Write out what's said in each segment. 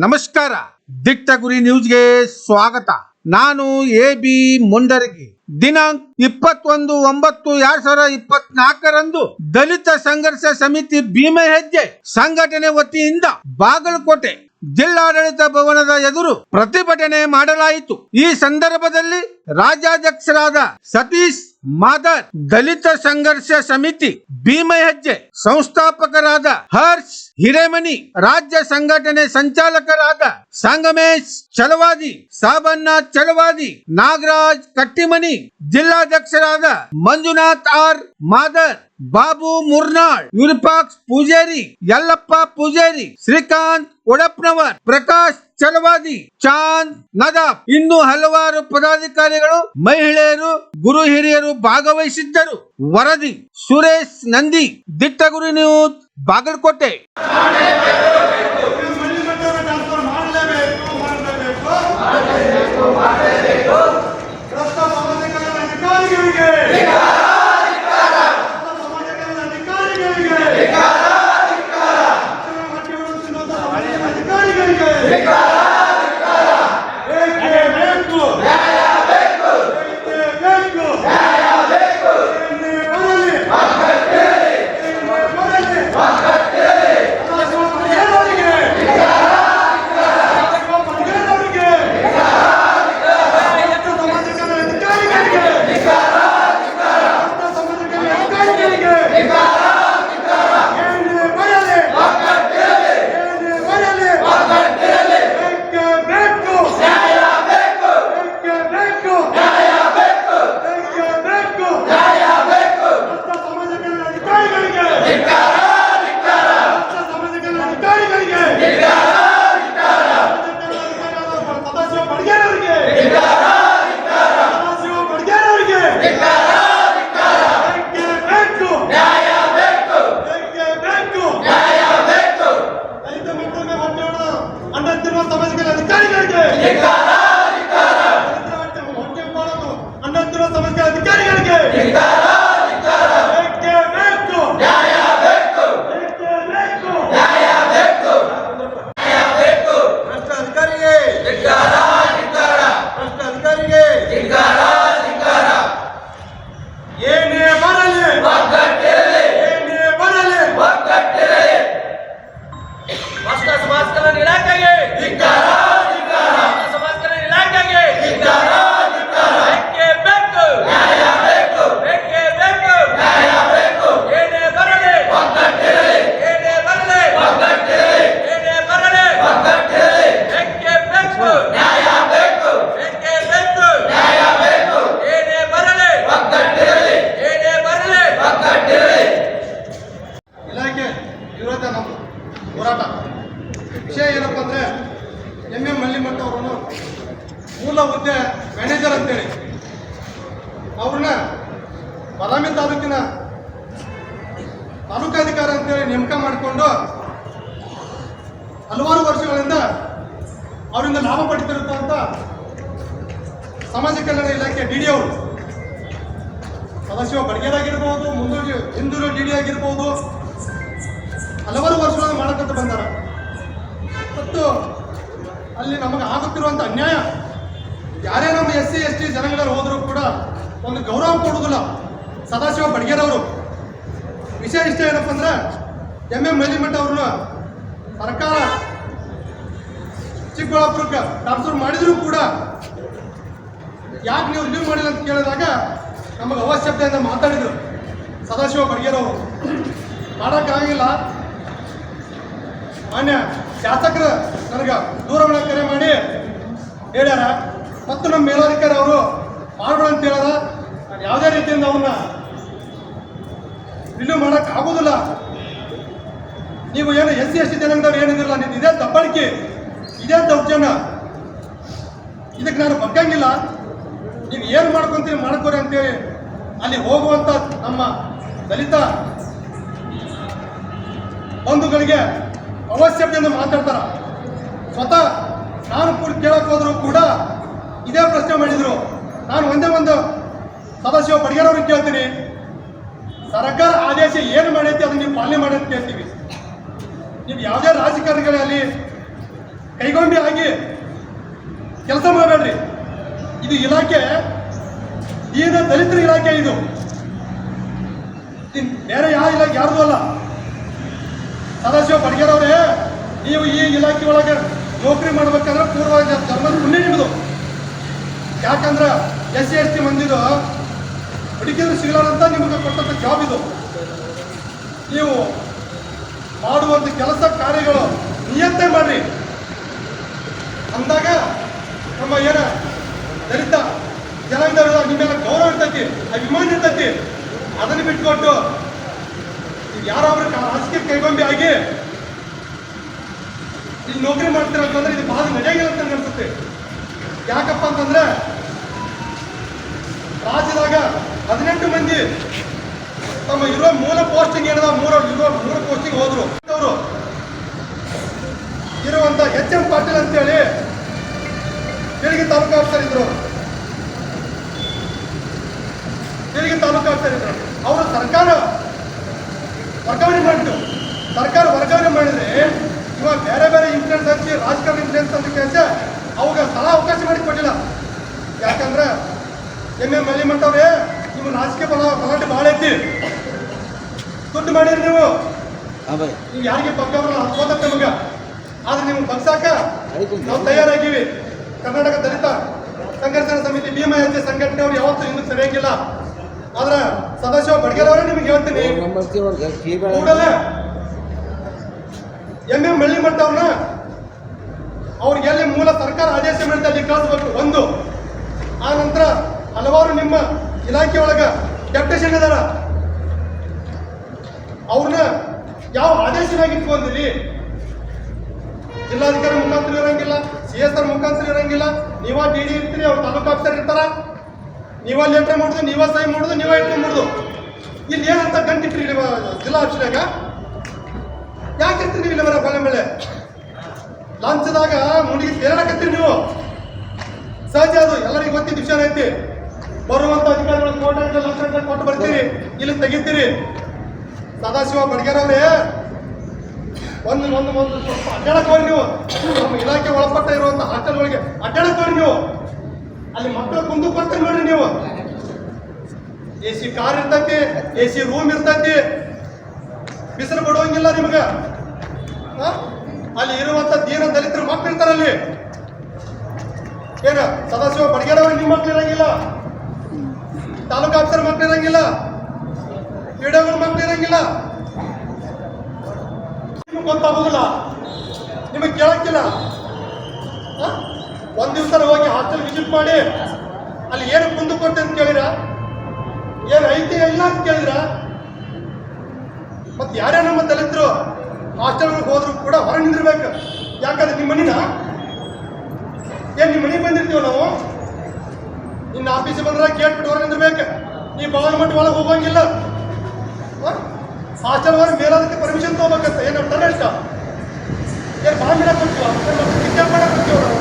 ನಮಸ್ಕಾರ. ದಿಟ್ಟ ಗುರಿ ನ್ಯೂಸ್ಗೆ ಸ್ವಾಗತ. ನಾನು ಎ ಬಿ ಮುಂಡರಗಿ. ದಿನಾಂಕ ಇಪ್ಪತ್ತೊಂದು ಒಂಬತ್ತು ಎರಡ್ ಸಾವಿರದ ಇಪ್ಪತ್ನಾಲ್ಕರಂದು ದಲಿತ ಸಂಘರ್ಷ ಸಮಿತಿ ಭೀಮ ಹೆಜ್ಜೆ ಸಂಘಟನೆ ವತಿಯಿಂದ ಬಾಗಲಕೋಟೆ ಜಿಲ್ಲಾಡಳಿತ ಭವನದ ಎದುರು ಪ್ರತಿಭಟನೆ ಮಾಡಲಾಯಿತು. ಈ ಸಂದರ್ಭದಲ್ಲಿ ರಾಜ್ಯಾಧ್ಯಕ್ಷರಾದ ಸತೀಶ್ ಮಾದರ್ ದಲಿತ ಸಂಘರ್ಷ ಸಮಿತಿ ಭೀಮ ಹೆಜ್ಜೆ ಸಂಸ್ಥಾಪಕರಾದ ಹರ್ಷ್ ಹಿರೇಮನಿ ರಾಜ್ಯ ಸಂಘಟನೆ ಸಂಚಾಲಕರಾದ ಸಂಗಮೇಶ್ ಚಲವಾದಿ ಸಾಬಣ್ಣ ಚಲವಾದಿ ನಾಗರಾಜ್ ಕಟ್ಟಿಮನಿ ಜಿಲ್ಲಾಧ್ಯಕ್ಷರಾದ ಮಂಜುನಾಥ್ ಆರ್ ಮಾದರ್ ಬಾಬು ಮುರ್ನಾಳ್ ವಿರೂಪಾಕ್ಷ್ ಪೂಜಾರಿ ಯಲ್ಲಪ್ಪ ಪೂಜಾರಿ ಶ್ರೀಕಾಂತ್ ಒಡಪ್ನವರ್ ಪ್ರಕಾಶ್ ಚಲವಾದಿ ಚಾಂದ್ ನದಾಬ್. ಇನ್ನು ಹಲವಾರು ಪದಾಧಿಕಾರಿಗಳು, ಮಹಿಳೆಯರು, ಗುರು ಹಿರಿಯರು ಭಾಗವಹಿಸಿದ್ದರು. ವರದಿ, ಸುರೇಶ್ ನಂದಿ ದಿಟ್ಟಗುರು ನ್ಯೂಸ್ ಬಾಗಲಕೋಟೆ. ಮಾಡಿಕೊಂಡು ಹಲವಾರು ವರ್ಷಗಳಿಂದ ಅವರಿಂದ ಲಾಭ ಪಡಿತಿರುತ್ತಂತ ಸಮಾಜ ಕಲ್ಯಾಣ ಇಲಾಖೆ ಡಿ ಡಿ ಅವರು. ಸದಾಶಿವ ಬಡಗೇರಾಗಿರ್ಬೋದು ಮುಂದೂರು ಹಿಂದೂರು ಡಿ ಡಿ ಆಗಿರ್ಬೋದು, ಹಲವಾರು ವರ್ಷಗಳನ್ನು ಮಾಡಕಂತ ಬಂದಾರ. ಮತ್ತು ಅಲ್ಲಿ ನಮಗೆ ಆಗುತ್ತಿರುವಂಥ ಅನ್ಯಾಯ, ಯಾರೇ ನಮ್ಮ ಎಸ್ ಸಿ ಎಸ್ ಟಿ ಜನಗಳಲ್ಲಿ ಹೋದರೂ ಕೂಡ ಒಂದು ಗೌರವ ಕೊಡುವುದಿಲ್ಲ ಸದಾಶಿವ ಬಡಗೇರವರು ವಿಷಯ ಇಷ್ಟ ಏನಪ್ಪ ಅಂದ್ರೆ ಎಂ ಎಂ ಮಲ್ಲಿಮಠ ಅವ್ರನ್ನ ಸರ್ಕಾರ ಚಿಕ್ಕಬಳ್ಳಾಪುರಕ್ಕೆ ಟ್ರಾನ್ಸ್ಫರ್ ಮಾಡಿದರೂ ಕೂಡ ಯಾಕೆ ನೀವು ಲೀವ್ ಮಾಡಿಲ್ಲ ಅಂತ ಕೇಳಿದಾಗ ನಮಗೆ ಅವಶ್ಯಕತೆಯಿಂದ ಮಾತಾಡಿದರು ಸದಾಶಿವ ಬಡ್ಗೇರವರು ಮಾಡೋಕ್ಕಾಗಿಲ್ಲ. ಮಾನ್ಯ ಶಾಸಕರು ನನಗೆ ದೂರವಾಣಿ ಕರೆ ಮಾಡಿ ಹೇಳ್ಯಾರ. ಮತ್ತು ನಮ್ಮ ಮೇಲಾಧಿಕಾರಿ ಅವರು ಮಾಡೋಣ ಅಂತ ಹೇಳ್ಯಾರ. ಯಾವುದೇ ರೀತಿಯಿಂದ ಅವನ್ನ ರಿಲೀವ್ ಮಾಡೋಕ್ಕಾಗೋದಿಲ್ಲ. ನೀವು ಏನು ಎಸ್ ಸಿ ಎಸ್ ಟಿ ಜನಾಂಗದವ್ರು ಏನಿದಿರಲ್ಲ ನೀನು ಇದೇ ದಬ್ಬಳಿಕೆ, ಇದೇ ದೌರ್ಜನ್ಯ ಇದಕ್ಕೆ ನಾನು ಬಗ್ಗಂಗಿಲ್ಲ. ನೀವು ಏನು ಮಾಡ್ಕೊಂತೀರಿ ಮಾಡ್ಕೋರಿ ಅಂತೇಳಿ ಅಲ್ಲಿ ಹೋಗುವಂಥ ನಮ್ಮ ದಲಿತ ಬಂಧುಗಳಿಗೆ ಅವಶ್ಯಕತೆಯಿಂದ ಮಾತಾಡ್ತಾರ. ಸ್ವತಃ ನಾನು ಕೂಡ ಕೇಳಕ್ಕೆ ಹೋದರೂ ಕೂಡ ಇದೇ ಪ್ರಶ್ನೆ ಮಾಡಿದರು. ನಾನು ಒಂದೇ ಒಂದು ಸದಸ್ಯ ಬಡಗೇರವ್ರಿಗೆ ಕೇಳ್ತೀನಿ. ಸರ್ಕಾರ ಆದೇಶ ಏನು ಮಾಡೈತಿ ಅದನ್ನ ನೀವು ಪಾಲನೆ ಮಾಡಿ ಅಂತ ಕೇಳ್ತೀವಿ. ನೀವು ಯಾವುದೇ ರಾಜಕಾರಣಿಗಳಲ್ಲಿ ಕೈಗೊಂಡಿ ಆಗಿ ಕೆಲಸ ಮಾಡಬೇಡ್ರಿ. ಇದು ಇಲಾಖೆ, ದೀನ ದಲಿತರ ಇಲಾಖೆ ಇದು. ಬೇರೆ ಯಾವ ಇಲಾಖೆ ಯಾರ್ದು ಅಲ್ಲ. ಸದಾಶಿವ ಬಡ್ಗೇರವ್ರೆ ನೀವು ಈ ಇಲಾಖೆ ಒಳಗೆ ನೌಕರಿ ಮಾಡ್ಬೇಕಂದ್ರೆ ಪೂರ್ವ ಧರ್ಮದ ಪುಣ್ಯ ನಿಮ್ಮದು ಯಾಕಂದ್ರೆ ಎಸ್ ಸಿ ಎಸ್ ಟಿ ಮಂದಿದು ಹುಡುಕಿದು ಸಿಗಲಾರಂತ ನಿಮಗೆ ಕೊಟ್ಟಂತ ಜಾಬ್ ಇದು. ನೀವು ಮಾಡುವಂಥ ಕೆಲಸ ಕಾರ್ಯಗಳು ನಿಯಂತ್ರಣ ಮಾಡ್ರಿ. ಅಂದಾಗ ನಮ್ಮ ಏನ ದಲಿತ ಜನಾಂಗದ ನಿಮ್ಮೆಲ್ಲ ಗೌರವ ಇರ್ತೈತಿ, ಅಭಿಮಾನ ಇರ್ತೈತಿ. ಅದನ್ನ ಬಿಟ್ಕೊಟ್ಟು ಯಾರಾದ್ರೂ ರಾಜಕೀಯ ಕೈಗೊಂಬೆ ಆಗಿ ಇಲ್ಲಿ ನೌಕರಿ ಮಾಡ್ತೀರ ಅಂತಂದ್ರೆ ಇದು ಬಹಳ ನಡೆಯಾಗಿಲ್ಲ ಅಂತ ಅನ್ಸುತ್ತೆ. ಯಾಕಪ್ಪ ಅಂತಂದ್ರೆ ರಾಜ್ಯದಾಗ ಹದಿನೆಂಟು ಮಂದಿ ತಮ್ಮ ಇರೋ ಮೂಲ ಪೋಸ್ಟಿಂಗ್ ಏನದ, ಮೂರು ಇರೋ ಮೂರು ಪೋಸ್ಟಿಂಗ್ ಹೋದ್ರು. ಅವರು ಇರುವಂತ ಎಚ್ ಎಂ ಪಾಟೀಲ್ ಅಂತೇಳಿ ಬೀಳಿಗೆ ತಾಲೂಕು ಆಫೀಸರ್ ಇದ್ರು ಬೀಳಿಗೆ ತಾಲೂಕು ಆಫೀಸರ್ ಇದ್ರು ಅವರು ಸರ್ಕಾರ ವರ್ಗಾವಣೆ ಮಾಡಿದ್ರು ಸರ್ಕಾರ ವರ್ಗಾವಣೆ ಮಾಡಿದ್ರೆ ಇವಾಗ ಬೇರೆ ಬೇರೆ ಇನ್ಫ್ಲೂಯೆನ್ಸ್ ಹಚ್ಚಿ, ರಾಜಕಾರಣ ಇನ್ಫ್ಲೂಯೆನ್ಸ್ ಅಂತ ಕೆಲಸ ಅವಾಗ ಸ್ಥಳ ಅವಕಾಶ ಮಾಡಿ ಕೊಟ್ಟಿಲ್ಲ ಯಾಕಂದ್ರೆ ಎಂ ಎಂ ಮಲ್ಲಿ ಮಂಟವ್ರೆ ನಿಮ್ಮ ರಾಜಕೀಯ ಬಲ ಬಲಾಟೆ ಭಾಳ ಐತಿ ದುಡ್ಡು ಮಾಡಿರಿ ನೀವು? ನೀವು ಯಾರಿಗೆ ಪಕ್ಕ ಹತ್ಕೋತತ್ತೆ ಮಗ. ಆದ್ರೆ ನೀವು ಬಗ್ಸಾಕ ನಾವು ತಯಾರಾಗಿವಿ. ಕರ್ನಾಟಕ ದಲಿತ ಸಂಘರ್ಷಣ ಸಮಿತಿ ಭೀಮ ಹೆಜ್ಜೆ ಸಂಘಟನೆಯವರು ಯಾವತ್ತೂ ಇನ್ನೂ ಸರಿಯಾಗಿಲ್ಲ. ಆದ್ರೆ ಸದಾಶಿವ ಬಡ್ಗೆರವರೇ ನಿಮ್ಗೆ ಹೇಳ್ತೀನಿ. ಕೂಡಲೇ ಎಂ. ಎಂ. ಮಳ್ಳಿ ಮಟ್ಟವ್ರನ್ನ ಅವ್ರಿಗೆ ಎಲ್ಲಿ ಮೂಲ ಸರ್ಕಾರ ಆದೇಶ ಮಾಡಿದ ಅಲ್ಲಿ ಕಳಿಸ್ಬೇಕು ಒಂದು. ಆ ನಂತರ ಹಲವಾರು ನಿಮ್ಮ ಇಲಾಖೆ ಒಳಗ ಡೆಪ್ಟೇಷನ್ ಇದಾರ. ಅವ್ರನ್ನ ಯಾವ ಆದೇಶನಾಗಿ ಇಟ್ಕೊಂಡಿರಿ ಜಿಲ್ಲಾಧಿಕಾರಿ ಮುಖಾಂತರ ಇರಂಗಿಲ್ಲ ಸಿ ಎಸ್ ಆರ್ ಮುಖಾಂತರ ಇರಂಗಿಲ್ಲ. ನೀವ ಡಿ ಡಿ ಇರ್ತೀರಿ, ಅವ್ರ ತಾಲೂಕು ಆಫೀಸರ್ ಇರ್ತಾರ. ನೀವ ಲೆಟರ್ ಮಾಡುದು, ನೀವ ಸಹಿ ಮಾಡುದು, ನೀವ ಇಟ್ಕೊಂಡ್ಬಿಡುದು ಇಲ್ಲಿ ಏನಂತ ಗಂಟಿಟ್ರಿ ನೀವು ಜಿಲ್ಲಾ ಆಫೀಸ್ನಾಗ? ಯಾಕೆ ಇರ್ತೀರಿ ನೀವು ಇಲ್ಲಿ ಬರ ಬಳೆ ಮೇಲೆ? ಲಾಂಚದಾಗ ಮುಡಿಗೆ ತೇರಾಕತ್ತೀರಿ ನೀವು. ಸಹಜ ಅದು, ಎಲ್ಲರಿಗೂ ಗೊತ್ತಿದ್ದ ವಿಷಯ ಐತಿ. ಬರುವಂತ ಅಧಿಕಾರಿಗಳು ಕೋಟ ಲಕ್ಷ ಕೊಟ್ಟು ಬರ್ತೀರಿ, ಇಲ್ಲಿ ತೆಗಿತೀರಿ. ಸದಾಶಿವ ಬಡ್ಗೇರವ್ರೆ ಒಂದು ಒಂದು ಒಂದು ಸ್ವಲ್ಪ ಅಡ್ಡಾಡಕ್ ಹೋಗಿ ನೀವು. ನಮ್ಮ ಇಲಾಖೆ ಒಳಪಟ್ಟ ಇರುವಂತ ಹಾಸ್ಟೆಲ್ಗಳಿಗೆ ಅಡ್ಡಾಡಕ್ ಹೋಗಿ ನೀವು. ಅಲ್ಲಿ ಮಕ್ಕಳು ಕುಂದು ಕೊಡ್ತೀನಿ ನೋಡ್ರಿ ನೀವು. ಎ ಸಿ ಕಾರ್ ಇರ್ತೈತಿ, ಎ ಸಿ ರೂಮ್ ಇರ್ತೈತಿ. ಬಿಸಿಲು ಬಿಡುವಂಗಿಲ್ಲ ನಿಮ್ಗೆ? ಅಲ್ಲಿ ಇರುವಂತ ದೀನ ದಲಿತರು ಮಕ್ಕಳು ಇರ್ತಾರೆ ಅಲ್ಲಿ. ಏನ, ಸದಾಶಿವ ಬಡ್ಗೇರವ್ರಿಗೆ ನಿಮ್ಮ ಮಕ್ಳು ಇರಂಗಿಲ್ಲ? ತಾಲೂಕು ಆಫೀಸರ್ ಮಕ್ಳು ಇರಂಗಿಲ್ಲ? ಕ್ರೀಡೆಗಳ ಮಕ್ಕಳು ಇರಂಗಿಲ್ಲ. ನಿಮ್ಗೆ ಗೊತ್ತಾಗೋದಿಲ್ಲ. ನಿಮಗೆ ಕೇಳಕ್ಕಿಲ್ಲ? ಒಂದ್ ದಿವಸ ಹೋಗಿ ಹಾಸ್ಟೆಲ್ ವಿಸಿಟ್ ಮಾಡಿ, ಅಲ್ಲಿ ಏನು ಮುಂದೆ ಕೊಟ್ಟೆ ಅಂತ ಕೇಳಿರ? ಏನು ಐತಿ ಇಲ್ಲ ಅಂತ ಕೇಳಿದ್ರ? ಮತ್ತೆ ಯಾರೇ ನಮ್ಮ ದಲಿತರು ಹಾಸ್ಟೆಲ್ಗಳಿಗೆ ಹೋದ್ರು ಕೂಡ ಹೊರ ನಿಂದಿರ್ಬೇಕು. ಯಾಕಂದ್ರೆ ನಿಮ್ಮ ಮನಿನ? ಏನ್ ನಿಮ್ಮ ಮನೆಗೆ ಬಂದಿರ್ತೀವ ನಾವು? ನಿನ್ನ ಆಫೀಸ್ ಬಂದ್ರ ಗೇಟ್ ಹೊರ ನಿಂದಿರ್ಬೇಕು. ನೀ ಬಾವನ ಮಟ್ಟ ಒಳಗೆ ಹೋಗಂಗಿಲ್ಲ. ಒಳಗೆ ಮೇಲಾದಕ್ಕೆ ಪರ್ಮಿಷನ್ ತಗೋಬೇಕಂತ ಏನು ನಮ್ಮ ಇಷ್ಟ ಏನು ಬಾಂಬಿನ ಕೊಡ್ತೀವ ಕಿಡ್ನಾಪ್ ಮಾಡಕ್ ಕೊಡ್ತೀವ ನಮ್ಮ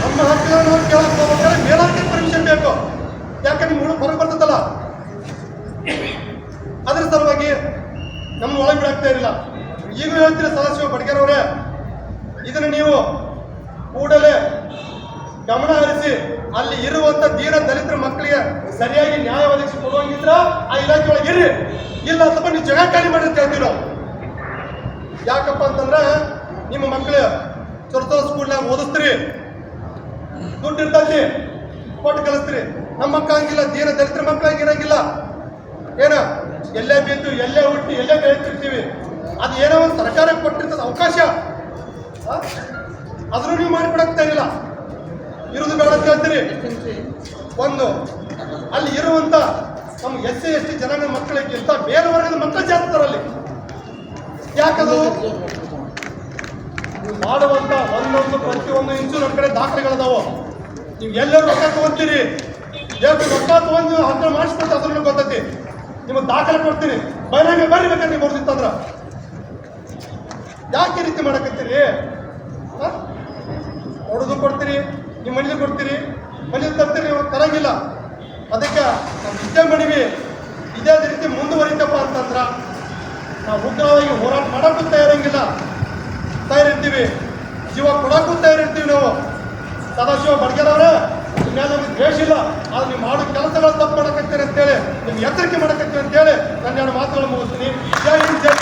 ನಮ್ಮ ಹಕ್ಕನ್ನು ಕೇಳಕ್ ಹೋಗ್ಬೇಕಾದ್ರೆ ಮೇಲಾದಕ್ಕೆ ಪರ್ಮಿಷನ್ ಬೇಕು. ಯಾಕೆ ನಿಮ್ಮ ಹುಡುಗ ಹೊರಗೆ ಬರ್ತದಲ್ಲ? ಅದ್ರ ಸಲುವಾಗಿ ನಮ್ಮ ಒಳಗೆ ಬಿಡಾಗ್ತಾ ಇರಲಿಲ್ಲ. ಈಗ ಹೇಳ್ತೀರಿ ಸದಾಶಿವ ಬಡ್ಗೇರವರೇ ಇದನ್ನು ನೀವು ಕೂಡಲೇ ಗಮನ ಹರಿಸಿ ಅಲ್ಲಿ ಇರುವಂತ ದೀನ ದಲಿತರ ಮಕ್ಕಳಿಗೆ ಸರಿಯಾಗಿ ನ್ಯಾಯ ಒದಗಿಸಿ ಕೊಡುವಂಗಿದ್ರ ಆ ಇಲಾಖೆ ಒಳಗೆ ಇರ್ರಿ. ಇಲ್ಲ ಅಂತ ನೀವು ಜಗ ಖಾಲಿ ಮಾಡಿ ಯಾಕಪ್ಪ ಅಂತಂದ್ರೆ ನಿಮ್ಮ ಮಕ್ಕಳು ಚೊರ್ತೋ ಸ್ಕೂಲ್ನಾಗ ಓದಿಸ್ತೀರಿ. ದುಡ್ಡು ಇರ್ತಲ್ಲಿ ಕೊಟ್ಟು ಕಲಿಸ್ತೀರಿ ನಮ್ಮ ಮಕ್ಕಳು ಹಂಗಿಲ್ಲ, ದೀನ ದಲಿತರ ಮಕ್ಕಳಾಗಿ ಇರಂಗಿಲ್ಲ. ಏನ? ಎಲ್ಲೇ ಬಿದ್ದು ಎಲ್ಲೇ ಹುಟ್ಟಿ, ಎಲ್ಲೇ ಬೆಳೀತಿರ್ತೀವಿ ಅದು ಏನೋ ಒಂದು ಸರ್ಕಾರ ಕೊಟ್ಟಿರ್ತದ ಅವಕಾಶ? ಅದನ್ನು ನೀವು ಮಾಡಿಕೊಡಕ್ತಾ ಇರಲಿಲ್ಲ ಇರುವುದು ಬೇಡ ಅಂತ ಹೇಳ್ತೀರಿ? ಒಂದು. ಅಲ್ಲಿ ಇರುವಂತ ನಮ್ಮ ಎಸ್ ಸಿ ಎಸ್ ಟಿ ಜನಾಂಗ ಮಕ್ಕಳಿಗಿಂತ ಬೇರೆ ವರ್ಗದ ಮಕ್ಕಳು ಜಾಸ್ತಿ ಇದಾರೆ ಅಲ್ಲಿ ಯಾಕದು? ನೀವು ಮಾಡುವಂತ ಒಂದೊಂದು ಪ್ರತಿಯೊಂದು ಇಂಚು ನಮ್ಮ ಕಡೆ ದಾಖಲೆಗಳದಾವ. ನೀವು ಎಲ್ಲರೂ ರೊಕ್ಕ ತಗೊಂತೀರಿ. ಎಷ್ಟು ರೊಕ್ಕ ತಗೊಂಡು ಹತ್ರ ಮಾಡಿಸ್ಕೊಟ್ಟು ಅದ್ರ ಗೊತ್ತೈತಿ. ನಿಮಗೆ ದಾಖಲೆ ಕೊಡ್ತೀನಿ. ಬೈರಾಗ ಬರ್ರಿ ಬೇಕಾದ್ರೆ ನೀವು ಬರ್ತಿತ್ತಂದ್ರ ಯಾಕೆ ಈ ರೀತಿ ಮಾಡಕತ್ತೀರಿ? ಹೊಡೆದು ಕೊಡ್ತೀರಿ. ನಿಮ್ಮ ಮನೇಲಿ ಕೊಡ್ತೀರಿ ಮನೇಲಿ ತರ್ತೀರಿ ನೀವು ತರಂಗಿಲ್ಲ. ಅದಕ್ಕೆ ನಾವು ವಿದ್ಯೆ ಮಾಡೀವಿ ಇದೇ ರೀತಿ ಮುಂದುವರಿತಪ್ಪ ಅಂತಂದ್ರ ನಾವು ಉಗ್ರವಾಗಿ ಹೋರಾಟ ಮಾಡೋಕ್ಕೂ ತಯಾರಂಗಿಲ್ಲ. ತಯಾರಿರ್ತೀವಿ, ಜೀವ ಕೊಡೋಕ್ಕೂ ತಯಾರಿರ್ತೀವಿ ನಾವು. ಸದಾಶಿವ ಬಡ್ಗೆರವ್ರೆ ನಿಮ್ಮ ನಮಗೆ ದ್ವೇಷ ಇಲ್ಲ. ಆದ್ರೆ ನೀವು ಮಾಡೋ ಕೆಲಸಗಳು ತಪ್ಪು ಮಾಡಕತ್ತೀರಿ ಅಂತೇಳಿ ನಿಮ್ಗೆ ಎಚ್ಚರಿಕೆ ಮಾಡಕತ್ತೀರಿ ಅಂತೇಳಿ, ನನ್ನ ಎರಡು ಮಾತುಗಳು ಮುಗಿಸ್ತೀನಿ. ಜೈ ಹಿಂದ್, ಜೈ.